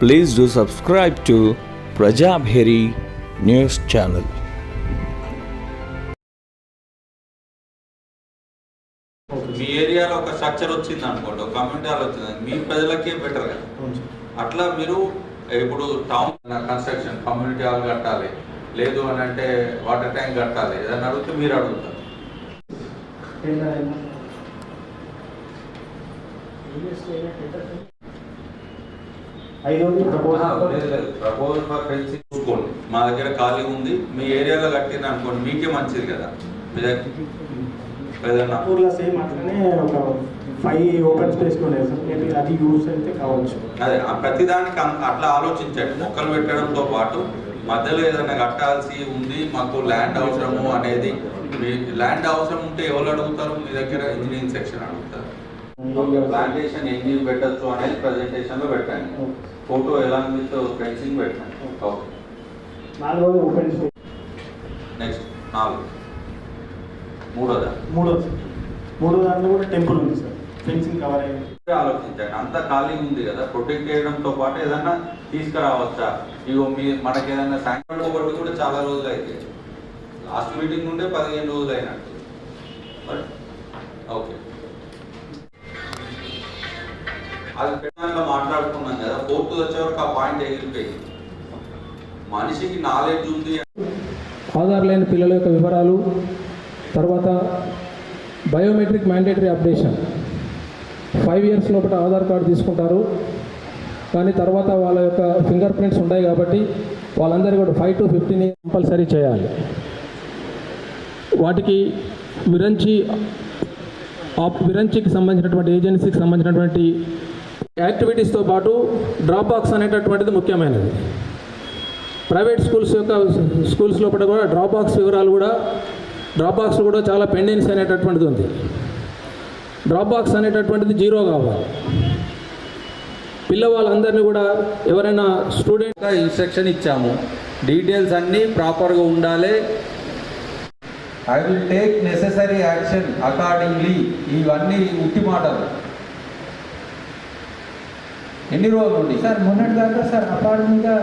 Please do subscribe to Prajabheri News Channel. మీ ఏరియాలో ఒక structure వచ్చింది అనుకోండి ఒక కమ్యూనిటీ హాల్ వచ్చింది మీ ప్రజలకే బెటర్ కదా. అట్లా మీరు ఇప్పుడు టౌన్ కన్స్ట్రక్షన్ కమ్యూనిటీ హాల్ కట్టాలి లేదు అని అంటే వాటర్ ట్యాంక్ కట్టాలి ఏదైనా అడిగితే మీరు అడుగుతారు. ఐదోది ప్రపోజల్ ప్రపోజల్ ఫర్ ఫెన్సింగ్ చూసుకోండి. మా దగ్గర ఖాళీ ఉంది. మీ ఏరియాలో కట్టింది అనుకోండి మీకే మంచిది కదా. ఊర్లో సేమ్ అట్లనే ఒక ఫైవ్ ఓపెన్ స్పేస్ ఉన్నాయి సార్ మేబీ అది యూస్ అయితే కావచ్చు. అదే ఆ ప్రతిదానికి అట్లా ఆలోచించండి. మొక్కలు పెట్టడంతో పాటు మధ్యలో ఏదైనా కట్టాల్సి ఉంది మాకు ల్యాండ్ అవసరము అనేది ల్యాండ్ అవసరం ఉంటే ఎవరు అడుగుతారు? మీ దగ్గర ఇంజనీరింగ్ సెక్షన్ అడుగుతారు. ప్లాంటేషన్ ఎన్ని పెట్టచ్చు అనేది ప్రెజెంటేషన్లో పెట్టండి ఫోటో ఎలా విత్ ఫెన్సింగ్ పెట్టండి ఓకే నాలుగోది ఓపెన్ స్పేస్ నెక్స్ట్ నాలుగు. మూడోదా? మూడో మూడో దాంట్లో కూడా టెంపుల్ ఉంది సార్ ఫెన్సింగ్ కవర్ అయ్యింది. ఆలోచించండి. అంత ఖాళీ ఉంది కదా. ప్రొటెక్ట్ చేయడంతో పాటు ఏదన్నా తీసుకురావచ్చా? ఇగో మీ మనకి ఏదైనా శాంక్షన్ ఒకటి కూడా చాలా రోజులు అయితే లాస్ట్ మీటింగ్ నుండే పదిహేను రోజులు అయినట్టు ఓకే అది పెట్టడానికి మాట్లాడుకున్నాం కదా ఫోర్త్ వచ్చేవరకు ఆ పాయింట్ ఎగిరిపోయింది. మనిషికి నాలెడ్జ్ ఉంది. ఆధార్ లేని పిల్లల యొక్క వివరాలు తర్వాత biometric mandatory updation five years లోపల ఆధార్ కార్డు తీసుకుంటారు. కానీ తర్వాత వాళ్ళ యొక్క ఫింగర్ ప్రింట్స్ ఉంటాయి కాబట్టి వాళ్ళందరూ కూడా ఫైవ్ టు ఫిఫ్టీన్ కంపల్సరీ చేయాలి. వాటికి విరంచి ఆప్ విరంచికి సంబంధించినటువంటి ఏజెన్సీకి సంబంధించినటువంటి యాక్టివిటీస్తో పాటు డ్రాప్ బాక్స్ అనేటటువంటిది ముఖ్యమైనది. ప్రైవేట్ స్కూల్స్ యొక్క స్కూల్స్ లోపల కూడా డ్రాప్ బాక్స్ వివరాలు కూడా డ్రాప్ బాక్స్ కూడా చాలా పెండెన్స్ అనేటటువంటిది ఉంది. డ్రాప్ బాక్స్ అనేటటువంటిది జీరో కావాలి. పిల్లవాళ్ళందరినీ కూడా ఎవరైనా స్టూడెంట్ ఇన్స్ట్రక్షన్ ఇచ్చాము. డీటెయిల్స్ అన్నీ ప్రాపర్గా ఉండాలి. I will take necessary action accordingly ఇవన్నీ ఉట్టి మాటలు. ఎన్ని రోజులు నుండి సార్ మొన్నటి దాకా సార్ అకాడమీగా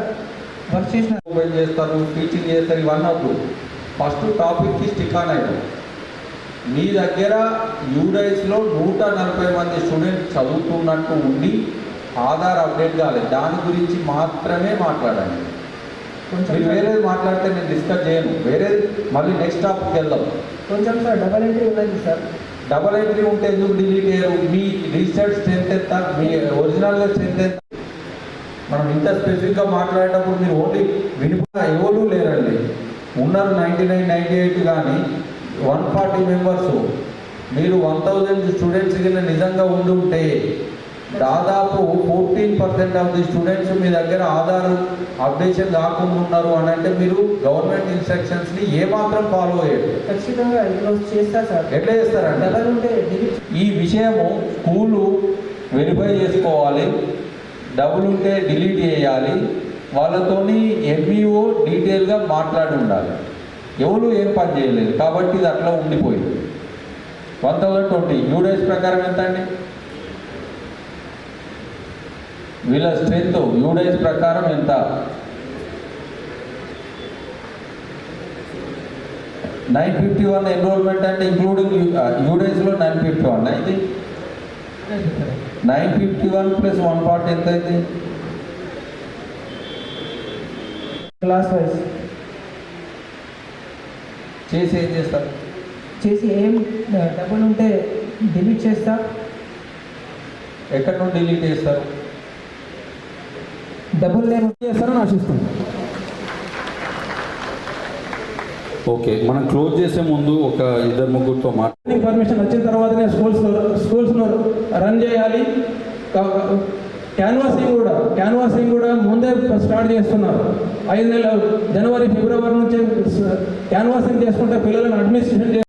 వర్క్ చేసిన ఓపెన్ చేస్తారు టీచింగ్ చేస్తారు ఇవన్నీ వద్దు ఫస్ట్ టాపిక్కి స్టిక్ ఆన్ అయ్యారు మీ దగ్గర యూడైస్లో నూట నలభై మంది స్టూడెంట్స్ చదువుతున్నట్టు ఉండి ఆధార్ అప్డేట్ కాలేదు దాని గురించి మాత్రమే మాట్లాడండి. కొంచెం వేరేది మాట్లాడితే నేను డిస్కస్ చేయను. వేరేది మళ్ళీ నెక్స్ట్ టాపిక్ వెళ్దాం. కొంచెం సార్ డబల్ ఎంట్రీ ఉన్నది సార్. డబల్ ఎంట్రీ ఉంటే ఎందుకు డిలీట్ చేయరు? మీ రీసెర్చ్ స్ట్రెంత్ ఎంత? మీ ఒరిజినల్ స్ట్రెంత్ ఎంత? మనం ఇంత స్పెసిఫిక్గా మాట్లాడేటప్పుడు మీరు ఓన్లీ వినిపా ఎవరు లేరండి. ఉన్నారు నైంటీ నైన్ నైంటీ ఎయిట్ కానీ వన్ ఫార్టీ మెంబర్స్ మీరు వన్ థౌజండ్ స్టూడెంట్స్ కింద నిజంగా ఉండి ఉంటే దాదాపు fourteen percent of the students మీ దగ్గర ఆధార్ అప్డేషన్ కాకుండా ఉన్నారు అని అంటే మీరు గవర్నమెంట్ ఇన్స్ట్రక్షన్స్ని ఏమాత్రం ఫాలో అయ్యారు ఖచ్చితంగా ఈరోజు చేస్తా సార్. ఎట్లా చేస్తారంటే ఈ విషయము స్కూలు వెరిఫై చేసుకోవాలి డబ్బులు ఉంటే డిలీట్ చేయాలి వాళ్ళతోని ఎంఈఓ డీటెయిల్గా మాట్లాడి ఉండాలి. ఎవరు ఏం పని చేయలేదు కాబట్టి ఇది అట్లా ఉండిపోయింది. వన్ థౌజండ్ ట్వంటీ యూడేస్ ప్రకారం ఎంత అండి వీళ్ళ స్ట్రెంత్ యూడేస్ ప్రకారం ఎంత? నైన్ ఫిఫ్టీ వన్ ఎన్రోల్మెంట్ అంటే ఇంక్లూడింగ్ యూడేస్లో నైన్ ఫిఫ్టీ వన్ అయితే nine fifty one plus one forty ఎంత అయితే క్లాస్ వైజ్ చేసి ఏం చేస్తారు చేసి ఏం డబల్ ఉంటే డిలీట్ చేస్తా. ఎక్కడి నుండి డిలీట్ చేస్తారు? డబుల్ లేని చేస్తారని ఆశిస్తున్నాను ఓకే మనం క్లోజ్ చేసే ముందు ఒక ఇద్దరు ముగ్గురితో మాట్లాడు పర్మిషన్ వచ్చిన తర్వాతనే స్కూల్స్ స్కూల్స్ను రన్ చేయాలి. క్యాన్వాసింగ్ కూడా క్యాన్వాసింగ్ కూడా ముందే స్టార్ట్ చేస్తున్నారు. ఐదు నెలలు జనవరి ఫిబ్రవరి నుంచి క్యాన్వాసింగ్ చేసుకుంటే పిల్లలను అడ్మినిస్ట్రేషన్